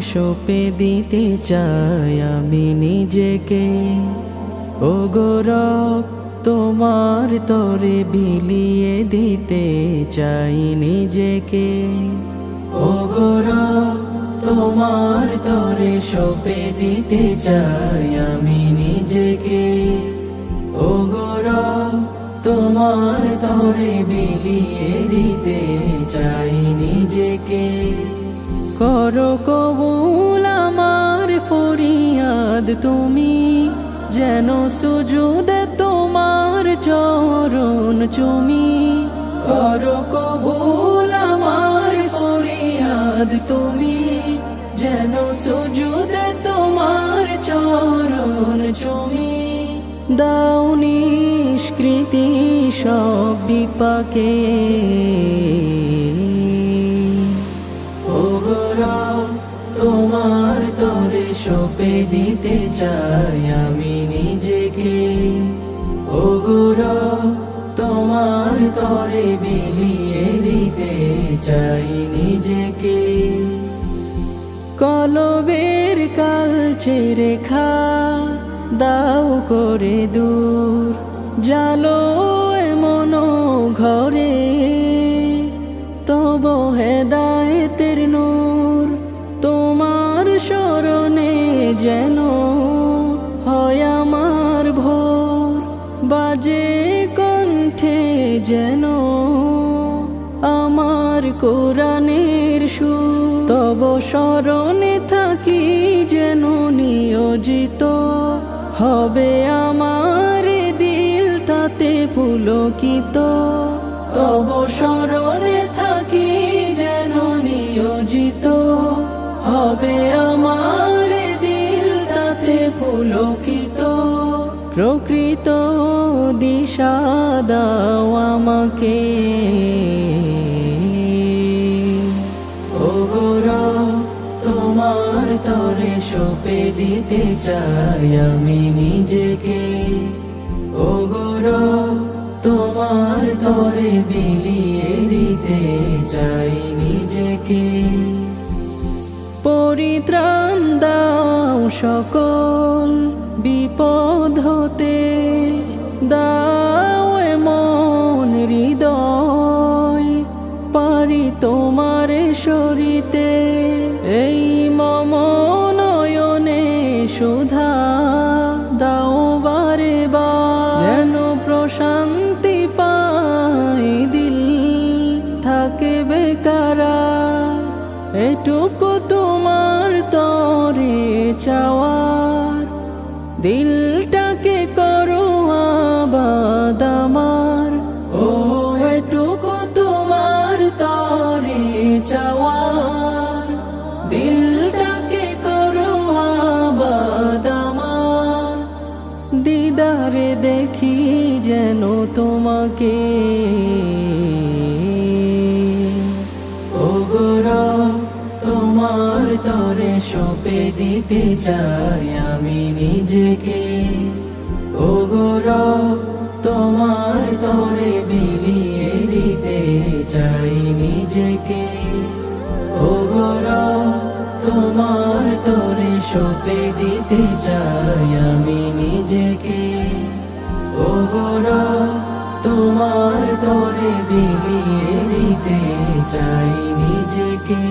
সপে দিতে চাই আমি নিজেকে। ও গৌরব তোমার তরে বিলিয়ে দিতে চাই নিজেকে। ও গৌরব তোমার তরে সপে দিতে চাই আমি নিজেকে। ও গৌরব তোমার তরে বিলিয়ে দিতে চাই করো কবুল আমার ফরিয়াদ তুমি, যেন সুজুদ তোমার চরণ চুমি। করো কবুল আমার ফরিয়াদ তুমি, যেন সুজুদ তোমার চরণ চুমি। দাও নিষ্কৃতি সব বিপাকে। তোমার তরে সপে দিতে চাই আমি নিজেকে। ও গৌরব তোমার তরে বিলিয়ে দিতে চাই নিজেকে। কলবের কালচে রেখা দাও করে দূর। জালো এমন ঘরে যেন হয় আমার ভোর বাজে কণ্ঠে যেন আমার কোরআনের সুর। তব স্মরণে থাকি যেন নিয়োজিত। হবে আমার দিল তাতে পুলকিত। তব স্মরণে থাকি যেন নিয়োজিত। হবে প্রকৃত দিশা দাও আমাকে। ও তোমার তরে সপে দিতে চাই আমি নিজেকে। ও তোমার তরে বিলিয়ে দিতে চাই নিজেকে। পরিত্রাণ দাও সকল দাও এমন হৃদয়, পারি তোমার সরিতে এই মম নয়নে সুধা দাও বারে বা যেন প্রশান্তি পাই দিল থাকে বেকারা। এটুকু তোমার তরে চাওয়ার দিলটাকে দিদারে দেখি যেন তোমাকে। তোমার দিতে চাই আমি নিজেকে। ও গৌরব তোমার তরে বিলিয়ে তোমার তোরে সপে দিতে চাই আমি নিজেকে। ও গোরা তোমার তোরে বিলিয়ে দিতে চাই নিজেকে।